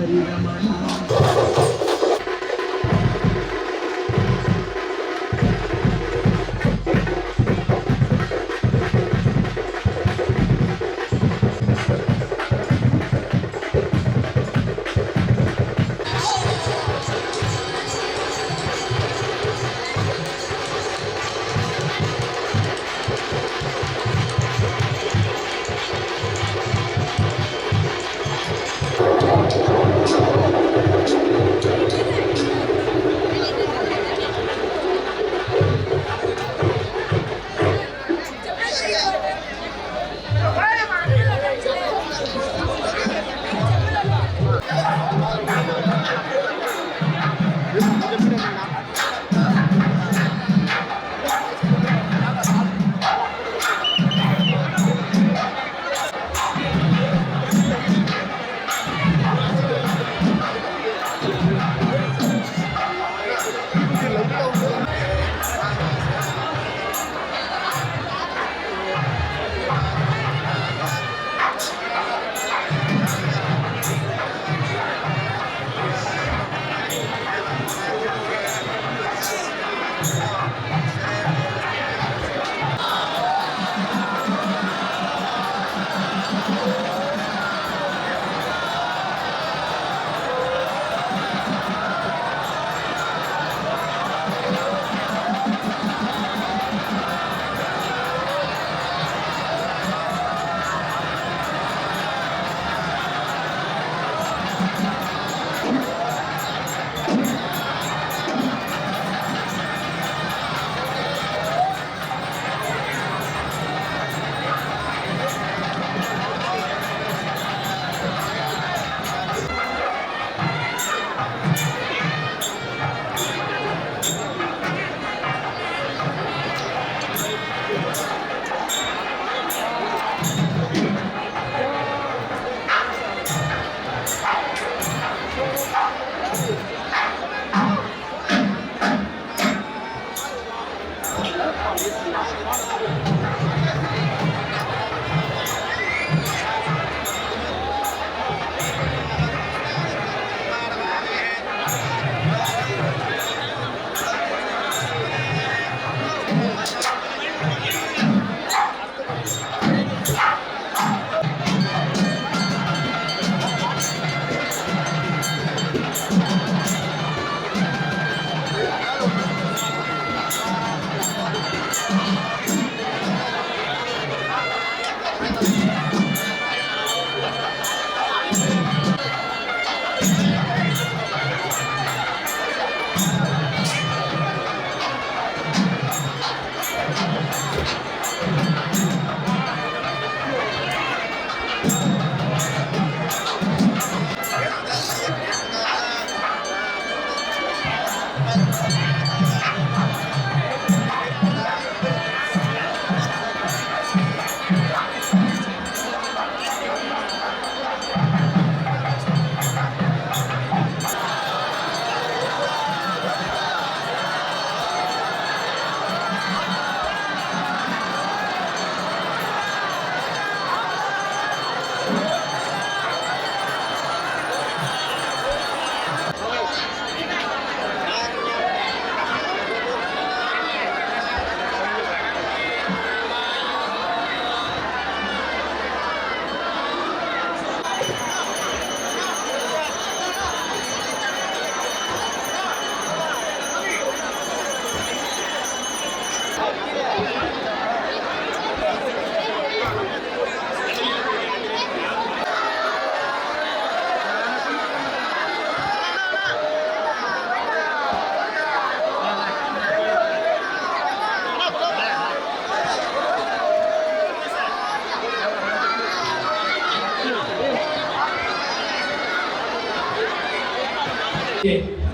Hari Ramana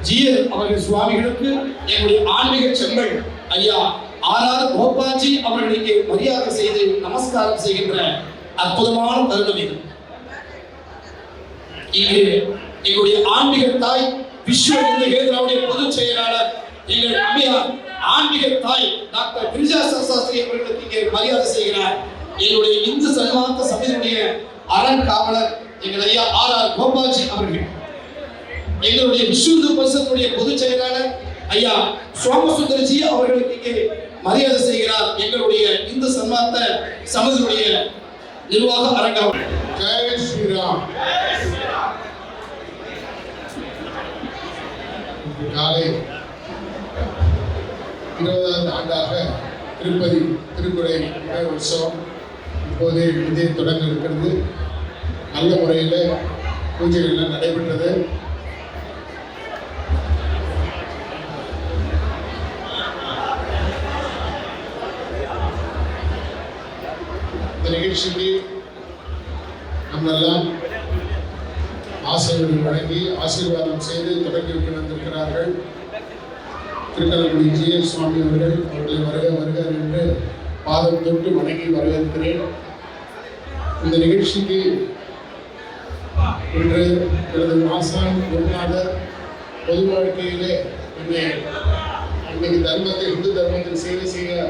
ஜிஎல் அவர்கள் சுவாமிகளுக்கு எங்களுடைய ஆன்மீக செம்மல் ஐயா ஆர் ஆர் கோபாஜி அவர்களுக்கு மரியாதை செய்து நமஸ்காரம் செய்கின்ற அற்புதமான தருணம் இது. இங்கு எங்களுடைய ஆன்மீக தாய் விஸ்வ இந்து கேந்திராவுடைய பொதுச் செயலாளர் எங்கள் அம்மையார் ஆன்மீக தாய் டாக்டர் கிரிஜா சாஸ்திரி அவர்களுக்கு இங்கே மரியாதை செய்கிறார். எங்களுடைய இந்து சன்மார்த்த சபையினுடைய அரண் காவலர் எங்கள் ஐயா ஆர் ஆர் கோபாஜி அவர்கள். எங்களுடைய விஸ்வ இந்து பொதுச் செயலாளர் ஐயா சோமசுந்தரஜி அவர்களுக்கு இங்கே மரியாதை செய்கிறார். எங்களுடைய இந்து சன்மாத்த சமதியுடைய நிர்வாக அரங்கம். ஜெய் ஸ்ரீராம். காலை இருபதாவது ஆண்டாக திருப்பதி திருக்குறை உற்சவம் இப்போது இதே தொடங்க இருக்கிறது நல்ல முறையில் பூஜைகள்லாம் நடைபெற்றது. இந்த நிகழ்ச்சிக்கு நம்மெல்லாம் ஆசிரியர்கள் வழங்கி ஆசீர்வாதம் செய்து தொடங்கி வைக்க வந்திருக்கிறார்கள் திருக்கல்குடி ஜி எஸ் சுவாமி அவர்கள் அவர்களை வருக வருக என்று பாதம் தொட்டு வணங்கி வரவேற்கிறேன். இந்த நிகழ்ச்சிக்கு இன்று எனது மாசான் குருநாதர் பொது வாழ்க்கையிலே என்னை அன்னைக்கு தர்மத்தை இந்து தர்மத்தில் சேவை செய்ய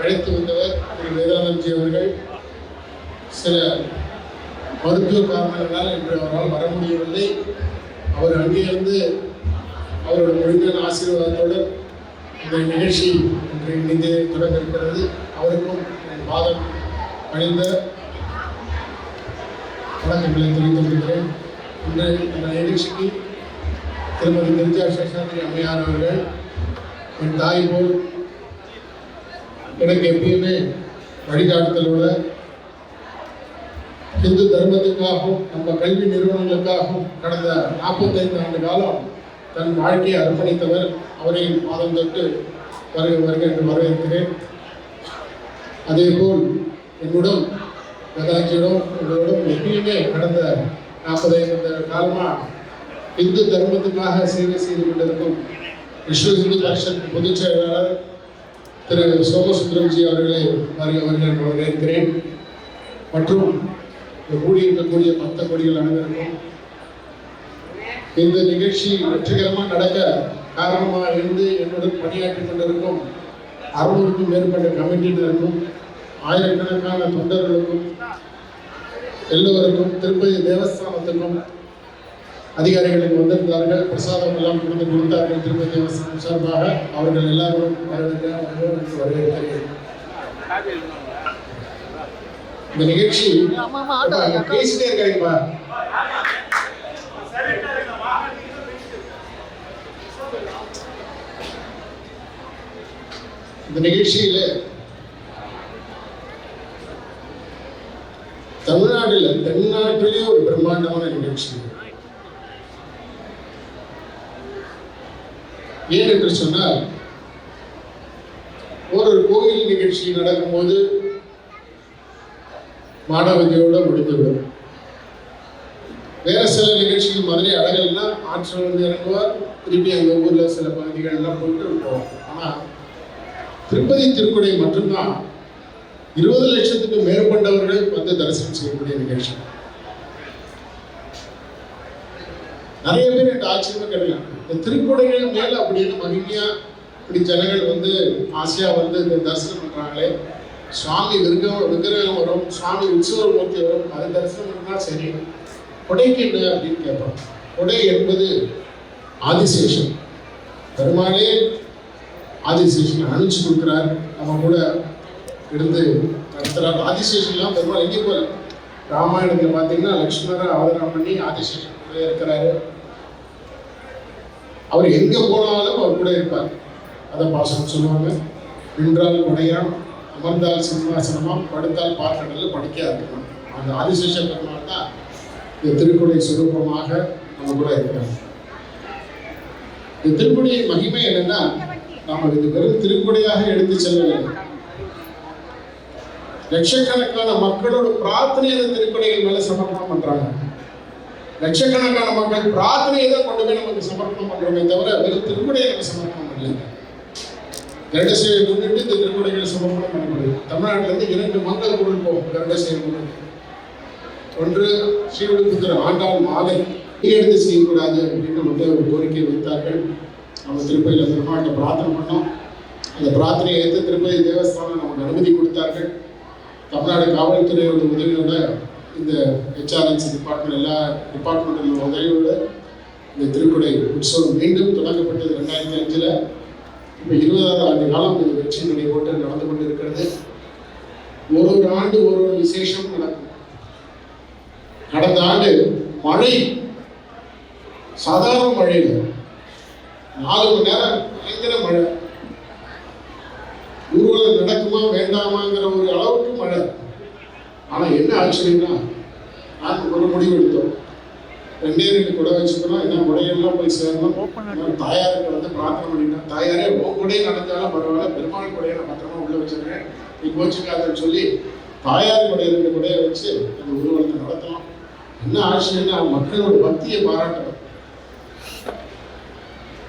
அழைத்து வந்தவர் திரு வேதானந்த்ஜி அவர்கள். சில மருத்துவ காரணங்களால் இன்று அவரால் வர முடியவில்லை. அவர் அங்கிருந்து அவரோட முழுமையான ஆசீர்வாதத்தோடு இந்த நிகழ்ச்சி இன்று இணைந்து தொடங்க இருக்கிறது அவருக்கும் என் பாதம் அணிந்த வணக்கங்களை தெரிவித்துக் கொள்கிறேன். இன்று இந்த நிகழ்ச்சிக்கு திருமதி கிரிஜா சேஷாத்ரி அம்மையார் அவர்கள் என் தாய் போல் எனக்கு எப்பயுமே வழிகாட்டுதலோட இந்து தர்மத்துக்காகவும் நம்ம கல்வி நிறுவனங்களுக்காகவும் கடந்த நாற்பத்தைந்து ஆண்டு காலம் தன் வாழ்க்கையை அர்ப்பணித்தவர் அவரையும் மாதம் தொட்டு வருக வருக என்று வரவேற்கிறேன். அதேபோல் என்னுடன் கதாச்சியிடம் உங்களோடும் எப்பயுமே கடந்த நாற்பதைந்து காலமாக இந்து தர்மத்துக்காக சேவை செய்து கொண்டிருக்கும் விஸ்வ இந்து பரிஷத் பொதுச் செயலாளர் திரு சோமசுந்தரம்ஜி அவர்களை வருக வருக வரவேற்கிறேன். மற்றும் கூடியிருக்கக்கூடிய மற்ற கொடிகள் அனைவருக்கும் இந்த நிகழ்ச்சி வெற்றிகரமாக நடக்க காரணமாக இருந்து என்னுடன் பணியாற்றி கொண்டிருக்கும் அறுநூறுக்கும் மேற்பட்ட கமிட்டியினருக்கும் ஆயிரக்கணக்கான தொண்டர்களுக்கும் எல்லோருக்கும் திருப்பதி தேவஸ்தானத்துக்கும் அதிகாரிகளுக்கு வந்திருந்தார்கள். பிரசாதம் எல்லாம் கொடுத்து கொடுத்தார்கள். திருப்பதி தேவஸ்தானம் சார்பாக அவர்கள் எல்லாரும் வரவேற்க வரவேற்க வரவேற்கிறேன். இந்த நிகழ்ச்சி பேசிட்டே இருக்காங்கப்பா இந்த நிகழ்ச்சியில தமிழ்நாட்டில் தென்னாட்டிலே ஒரு பிரம்மாண்டமான நிகழ்ச்சி. ஏன் என்று சொன்னால் ஒரு கோயில் நிகழ்ச்சி நடக்கும்போது மாணவதியோட முடிந்துவிடும் வேற சில நிகழ்ச்சிகள் மதுரை அழகல்னா ஆற்றல் வந்து இறங்குவார். திருப்பி எங்கள் ஊரில் சில பகுதிகள்லாம் போயிட்டு போவோம் ஆனால் திருப்பதி திருக்குடை மட்டும்தான் இருபது லட்சத்துக்கு மேற்பட்டவர்கள் வந்து தரிசனம் செய்யக்கூடிய நிகழ்ச்சி. நிறைய பேர் எனக்கு ஆச்சரியமா கிடையாது இந்த திருக்குடைகள் மேல அப்படின்னு மகிமையா இப்படி ஜனங்கள் வந்து ஆசையா வந்து இந்த தரிசனம் பண்றாங்களே? சுவாமி விக்கிரகம் விக்கிரகம் வரும் சுவாமி உற்சவ மூர்த்தி வரும் அதை தரிசனம் பண்ணால் சரி. கொடைக்கு என்ன அப்படின்னு கேட்பான். கொடை என்பது ஆதிசேஷன். பெருமாளே ஆதிசேஷன் அனுப்பிச்சு கொடுக்குறார். நம்ம கூட இருந்து நடத்துறார். ஆதிசேஷன்லாம் பெருமாள் எங்கே போல ராமாயணத்தில் பார்த்தீங்கன்னா லக்ஷ்மணரை அவதாரம் பண்ணி ஆதிசேஷன் கூட இருக்கிறாரு. அவர் எங்கே போனாலும் அவர் கூட இருப்பார். அதை பாசனம் சொல்லுவாங்க. நின்றால் உடையான் அமர்ந்தால் சிம்மாசனமாம் படுத்தால் பாத்திரங்கள் படிக்காது அந்த ஆதிசேஷ பெருமாள் தான் இந்த திருக்குடை சுரூபமாக நம்ம கூட இருக்கிறாங்க இந்த திருக்குடையின் மகிமை என்னன்னா நாம இது வெறும் திருக்குடையாக எடுத்து செல்லவில்லை லட்சக்கணக்கான மக்களோட பிரார்த்தனை அந்த திருக்குடைகள் மேல சமர்ப்பணம் பண்றாங்க. லட்சக்கணக்கான மக்கள் பிரார்த்தனையை தான் கொண்டு போய் நமக்கு சமர்ப்பணம் பண்றோமே தவிர வெறும் திருக்குடையை நம்ம சமர்ப்பணம் பண்ணல. கருட முன்னிட்டு இந்த திருக்குடைகளை சமர்ப்பணம் பண்ணப்படுது தமிழ்நாட்டிலிருந்து இரண்டு மங்கள பொருள் போகும் முன்னிட்டு. ஒன்று ஸ்ரீவில்லிபுத்தூர் ஆண்டாள் மாலை. எடுத்து செய்யக்கூடாது அப்படின்னு வந்து ஒரு கோரிக்கை வைத்தார்கள். நம்ம திருப்பதியில் பெருமாட்ட பிரார்த்தனை பண்ணோம். அந்த பிரார்த்தனையை ஏற்று திருப்பதி தேவஸ்தானம் நமக்கு அனுமதி கொடுத்தார்கள். தமிழ்நாடு காவல்துறையோட உதவியோட இந்த ஹெச்ஆர்என்சி டிபார்ட்மெண்ட் எல்லா டிபார்ட்மெண்ட்டில் உதவியோட இந்த திருக்குடை உற்சவம் மீண்டும் தொடங்கப்பட்டது. ரெண்டாயிரத்தி அஞ்சில் இப்போ இருபதாவது ஆண்டு காலம் இது வெற்றி நடை போட்டு நடந்து கொண்டு இருக்கிறது ஒரு ஒரு ஆண்டு ஒரு ஒரு விசேஷம் நடக்கும். கடந்த ஆண்டு மழை சாதாரண மழை நாலு மணி நேரம் பயங்கர மழை. ஊர்வலம் நடக்குமா வேண்டாமாங்கிற ஒரு அளவுக்கு மழை. ஆனால் என்ன ஆச்சரியம்னா நாங்கள் ஒரு முடிவு எடுத்தோம். ரெண்டு குடை வச்சுக்கணும். என்ன குடையெல்லாம் போய் சேரணும். தாயாருக்கு வந்து பிரார்த்தனை பண்ணிட்டேன் தாயாரே குடையை நடந்தாலும் பரவாயில்ல. பெருமாள் குடையை நான் பத்திரமா உள்ள வச்சிருக்கேன். நீ கோச்சுக்காதன்னு சொல்லி தாயார் குடைய ரெண்டு குடையை வச்சு அந்த ஊர்வலத்தை நடத்தலாம் என்ன ஆச்சரியம்னா மக்களோட பக்தியை பாராட்டணும்.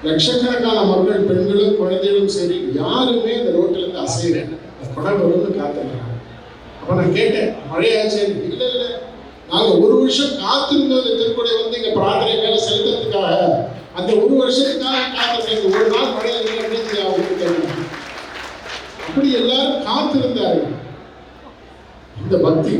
லட்சக்கணக்கான மக்கள் பெண்களும் குழந்தைகளும் சரி யாருமே அந்த ரோட்ல இருந்து அசையல படம் வரும்னு காத்துறாங்க அப்ப நான் கேட்டேன் மழையாச்சு? இல்ல இல்ல நாங்க ஒரு வருஷம் காத்திருந்தோம் இந்த திருக்குடை வந்து இங்க பிரார்த்தனை மேல செலுத்துறதுக்காக. அந்த ஒரு வருஷத்துக்காக காத்திருக்கேன் ஒரு நாள் மழை இல்லைன்னு அவங்களுக்கு தெரியும் அப்படி எல்லாரும் காத்திருந்தாரு இந்த பக்தி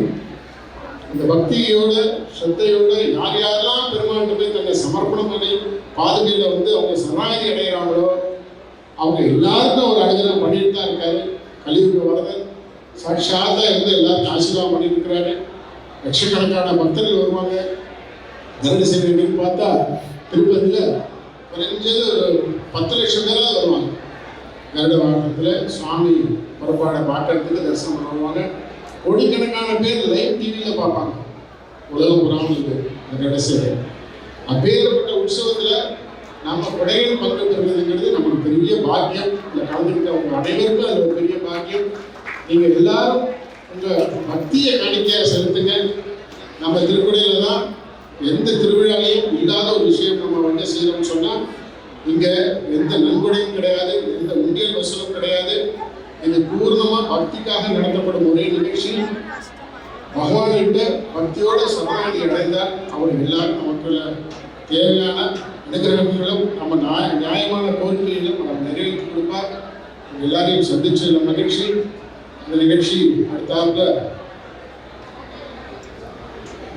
இந்த பக்தியோட ஸ்ரத்தையோட யார் யாரெல்லாம் பெருமாள்கிட்ட போய் தன்னை சமர்ப்பணம் பண்ணி பாதுகையில் வந்து அவங்க சரணாகதி அடைகிறாங்களோ அவங்க எல்லாருக்கும் அவர் அனுகிரகம் பண்ணிட்டு தான் இருக்காரு. கலியுக வரதன் சாட்சாத்தா இருந்து எல்லாருக்கும் ஆசீர்வாதம் பண்ணிட்டு இருக்கிறாரு. லட்சக்கணக்கான பக்தர்கள் வருவாங்க. கருட சேவை பார்த்தா திருப்பதியில் குறைஞ்சது பத்து லட்சம் பேராக வருவாங்க. கருட வாகனத்தில் சுவாமி புறப்பாடை பார்க்கறதுக்கு தரிசனம் பண்ணுவாங்க கோடிக்கணக்கான பேர் லைவ் டிவியில் பார்ப்பாங்க. உலகம் புறாமல் இருக்கு. இந்த கருட அப்பேற்பட்ட உற்சவத்தில் நம்ம கொடைகள் பங்கு பெறுவதுங்கிறது நமக்கு பெரிய பாக்கியம். இந்த கலந்துக்கிட்ட அவங்க அனைவருக்கும் அது ஒரு பெரிய பாக்கியம். நீங்கள் எல்லாரும் இந்த பக்தியை காணிக்க செலுத்துங்க. நம்ம திருக்குறையில தான் எந்த திருவிழாலையும் இல்லாத ஒரு விஷயம் நம்ம வந்து செய்யணும்னு சொன்னால் இங்கே எந்த நன்கொடையும் கிடையாது எந்த உண்டியல் வசூலும் கிடையாது. இது பூர்ணமாக பக்திக்காக நடத்தப்படும் ஒரே நிகழ்ச்சி. பகவான்கிட்ட பக்தியோட சமாதி அடைந்தால் அவர் எல்லாரும் நமக்குள்ள தேவையான அனுகிரகங்களும் நம்ம நியாய நியாயமான கோரிக்கைகளும் அவர் நிறைவேற்றி கொடுப்பார். எல்லாரையும் சந்திச்ச மகிழ்ச்சி. இந்த நிகழ்ச்சி அடுத்தாப்புல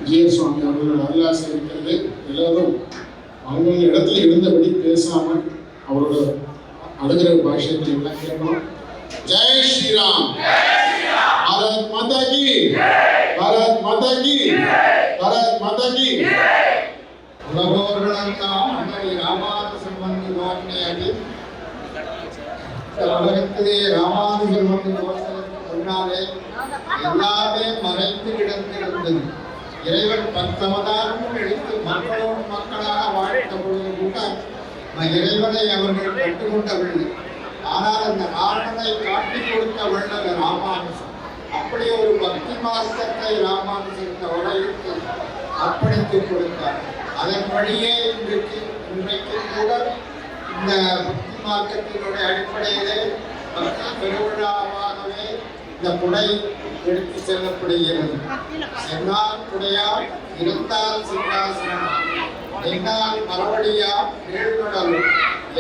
ஜிஎஸ் சுவாமி அவர்களோட அருளாசை இருக்கிறது. எல்லாரும் அவங்கவுங்க இடத்துல இருந்தபடி பேசாமல் அவரோட அழுகிற பாஷத்தை எல்லாம் கேட்கணும். ஜெய் ஸ்ரீராம். பாரத் மாதா கி. பாரத் மாதா கி. பாரத் மாதா கி. உலகோர்களெல்லாம் அன்னை ராமானுஜன் வந்து தோன்றியது இந்த உலகத்திலே ராமானுஜன் வந்து முன்னாலே எல்லாமே மறைந்து கிடந்திருந்தது. இறைவன் பத்தவதாரமும் எடுத்து மக்களோடு மக்களாக வாழ்ந்த பொழுது கூட இறைவனை அவர்கள் கண்டுகொண்டவில்லை. ஆனால் அந்த காரணத்தை காட்டிக் கொடுத்த வள்ளல் ராமானுஜன் அப்படி ஒரு பக்தி மார்க்கத்தை ராமானுஜன் இந்த உலகிற்கு அர்ப்பணித்துக் கொடுத்தார். அதன் வழியே இன்றைக்கு இன்றைக்கு கூட இந்த பக்தி மார்க்கத்தினுடைய அடிப்படையிலே பக்தி பெருவிழாவாகவே இந்த குடை எடுத்து செல்லப்படுகிறது. சென்னால் குடையால் இருந்தால் சிங்காசனம். என்னால் மறுபடியா நீழ்கடல்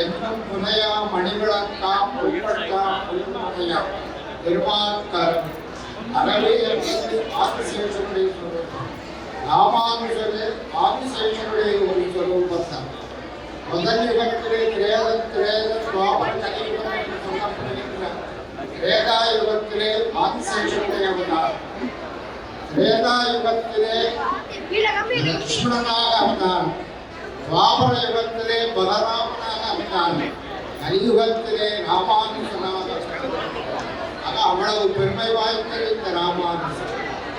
என்னும் புனையா மணிவிளக்கா உட்பட்டா புல்முனையா? பெருமாக்காரன் அறவே என்பது ஆதிசேஷனுடைய சொரூபம். ராமானுஜரே ஆதிசேஷனுடைய ஒரு சொரூபத்தான் முதல் இடத்திலே திரேத திரேத துவாபர கலியுகம் என்று சொல்லப்படுகிறது திரேதா யுகத்திலே ஆதிசேஷனுடைய திரேதா யுகத்திலே லக்ஷ்மணனாக அவதாரம் துவாபர யுகத்திலே பலராமனாக அவதாரம் கலியுகத்திலே ராமானுஷனாக ஆக அவ்வளவு பெருமை வாய்ந்த இந்த ராமானுஷன்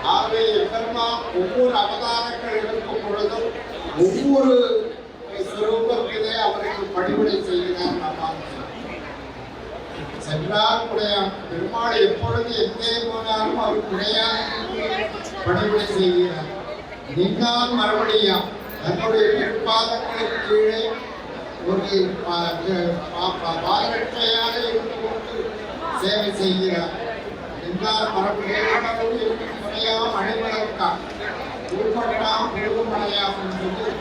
ஆகவே எம்பெருமான் ஒவ்வொரு அவதாரங்கள் எடுக்கும் பொழுதும் ஒவ்வொரு சுரூபத்திலே அவருக்கு பணிவிடை செய்கிறார் ராமானுஷன் சென்றால் உடையான் பெருமாள் எப்பொழுது எங்கே போனாலும் அவர் உடையான் பணிவிடை செய்கிறார். நீங்கள் மறுபடியும் தன்னுடைய பெரும்பாதங்களுக்கு கீழே ஒரு பா- இருந்து சேவை செய்கிறார். எல்லார் மரபுகளோடு முறையாம் அணிவளர்க்கான் உள்பட்டாம் பெருகுமலையாம் என்பது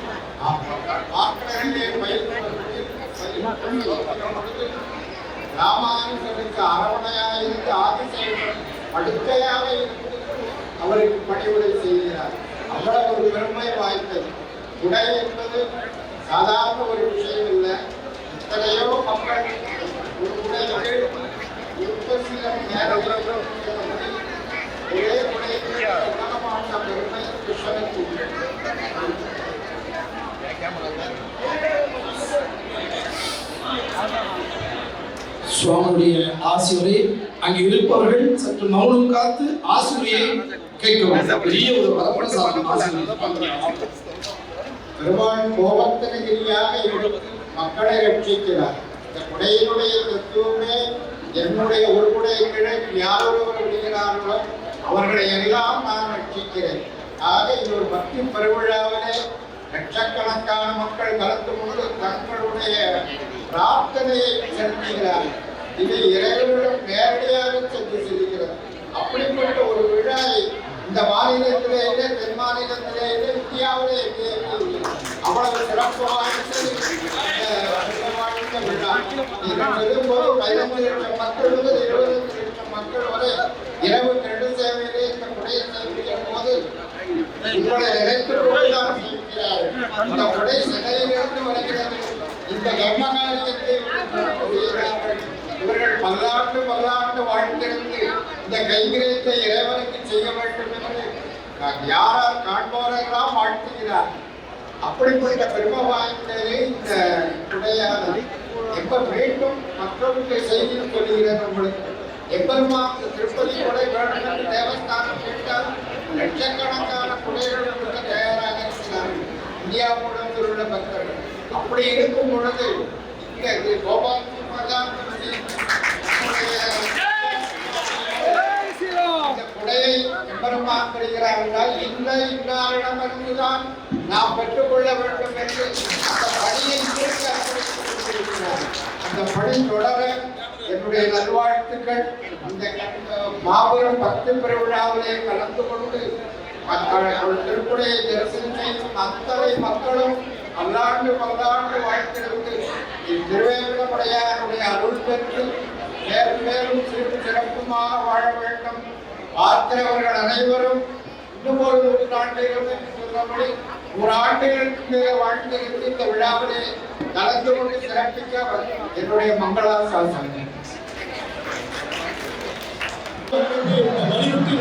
ஆக்கிரமிலே பயிர் ராமானுஜனுக்கு அரவணையாக இருந்து ஆதிசேவன் படுக்கையாக இருந்து அவருக்கு பணிவுரை செய்கிறார். அவ்வளவு ஒரு பெருமை வாய்ந்தது. உடை என்பது சாதாரண ஒரு விஷயம் இல்லை. எத்தனையோ மக்கள் ஒரு உடைகள் ஒரு சில நேரத்தில் ஒரே உடைக்கு உலகமான பெருமை கிருஷ்ணனுக்கு உண்டு. சுவாமியுடைய ஆசிரியரை அங்கு இருப்பவர்கள் சற்று மௌனம் காத்து ஆசிரியை கேட்கவும் பெரிய ஒரு வரப்பிரசாதம் பெருமாள் கோபத்தனகிரியாக இருந்து மக்களை ரட்சிக்கிறார். இந்த குடையினுடைய தத்துவமே என்னுடைய ஒரு குடை கீழே யாரொருவர் விடுகிறார்களோ அவர்களை எல்லாம் நான் ரட்சிக்கிறேன். ஆக இது ஒரு பக்தி பெருவிழாவிலே லட்சக்கணக்கான மக்கள் கலந்து கொண்டு தங்களுடைய பிரார்த்தனையை செலுத்துகிறார் இது இறைவனிடம் நேரடியாக சென்று செல்கிறது. அப்படிப்பட்ட ஒரு விழாவை இந்த மாநிலத்திலே இல்லை தென் மாநிலத்திலே இல்லை இந்தியாவிலே அவ்வளவு சிறப்பு வாய்ந்தது இந்த வாழ்ந்த விழா. நீங்கள் பதினஞ்சு லட்சம் மக்கள் முதல் இருபது லட்சம் மக்கள் வரை இரவு கண்டு சேவையிலே இந்த குடைய சேவையின் போது உங்களை நினைத்து கொண்டுதான் அந்த இந்த உடை சிலையிலிருந்து வருகிறது இந்த கர்மகாரியத்தை செய்கிறார்கள் இவர்கள் பல்லாண்டு பல்லாண்டு வாழ்ந்திருந்து இந்த கைங்கரியத்தை இறைவனுக்கு செய்ய வேண்டும் என்று யாரார் காண்பவர்களாம் வாழ்த்துகிறார். அப்படிப்பட்ட பெருமை வாய்ந்தது இந்த உடையானது எப்ப மீண்டும் மற்றவர்களுக்கு செய்தி சொல்லுகிறேன் உங்களுக்கு? எப்பெருமா திருப்பதி கொடை வேண்டும் என்று தேவஸ்தானம் கேட்டால் லட்சக்கணக்கான குடைகள் இந்தியா முழுவதும் உள்ள பக்தர்கள் அப்படி இருக்கும் பொழுது இந்த கோபால் பிரதான் இந்த குடையை எம்பெருமான் பெறுகிறார் என்றால் இந்த இன்னாரிடமிருந்துதான் நாம் பெற்றுக்கொள்ள வேண்டும் என்று அந்த பணியை. அந்த பணி தொடர என்னுடைய நல்வாழ்த்துக்கள். இந்த மாபெரும் பக்தி பெருவிழாவிலே கலந்து கொண்டு அவள் திருக்குறையை தரிசனம் செய்யும் அத்தனை மக்களும் பல்லாண்டு பல்லாண்டு வாழ்த்திருந்து திருவேங்கடமுடையாருடைய அருள் பெற்று மேலும் மேலும் சிறு சிறப்புமாக வாழ வேண்டும். பார்க்கிறவர்கள் அனைவரும் இன்னும் ஒரு நூற்றாண்டிலும் என்று சொன்னபடி ஒரு ஆண்டுகளுக்கு மேல வாழ்ந்திருந்து இந்த விழாவிலே கலந்து கொண்டு சிறப்பிக்க என்னுடைய மங்களாசாசனம் வலியுறுத்தி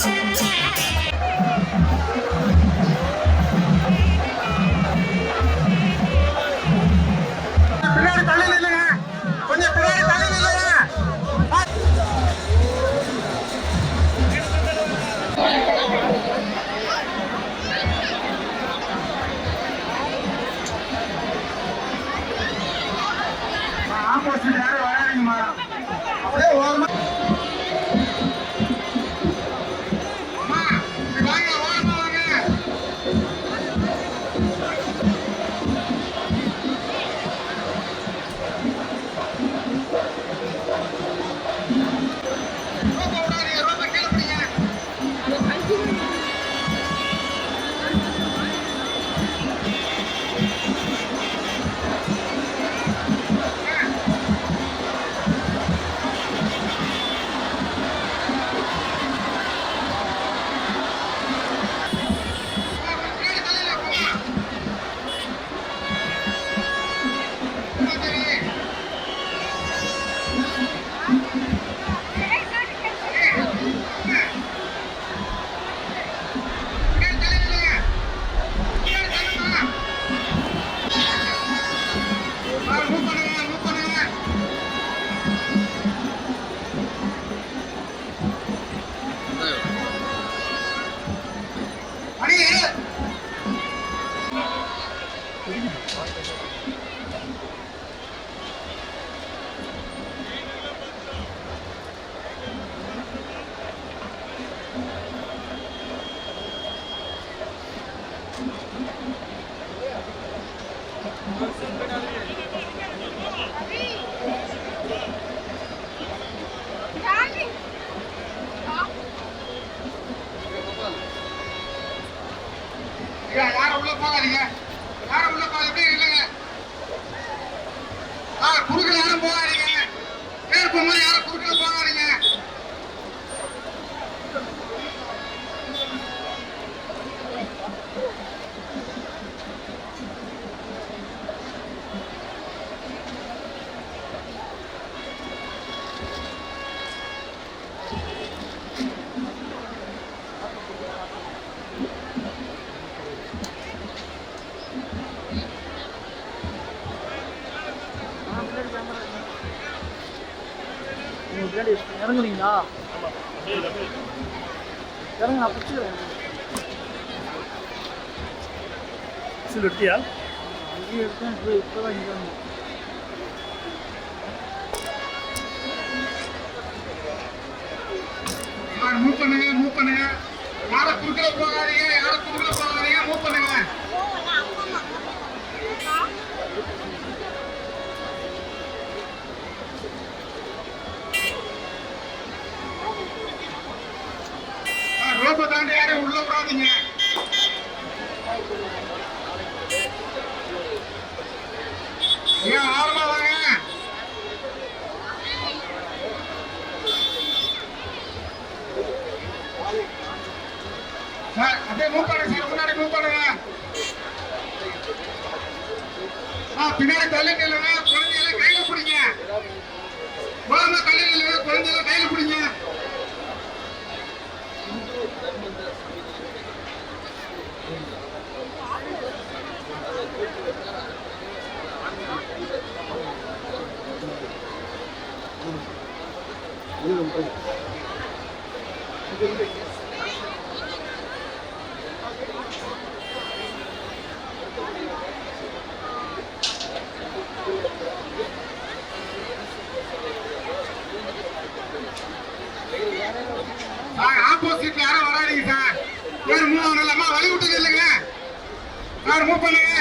Thank you. இறங்குறீங்களா இறங்க நான் பிடிச்சிக்கிறேன் சில் எடுத்தியா? அங்கேயே எடுத்தேன் இப்போ இப்போ தான் இங்கே வந்தேன். மூவ் பண்ணுங்க மூவ் பண்ணுங்க மாற ஆப்போசிட்ல யாரும் வராதீங்க சார். வேறு மூணு வரலாமா வழி விட்டது இல்லைங்க. வேறு மூவ் பண்ணுங்க.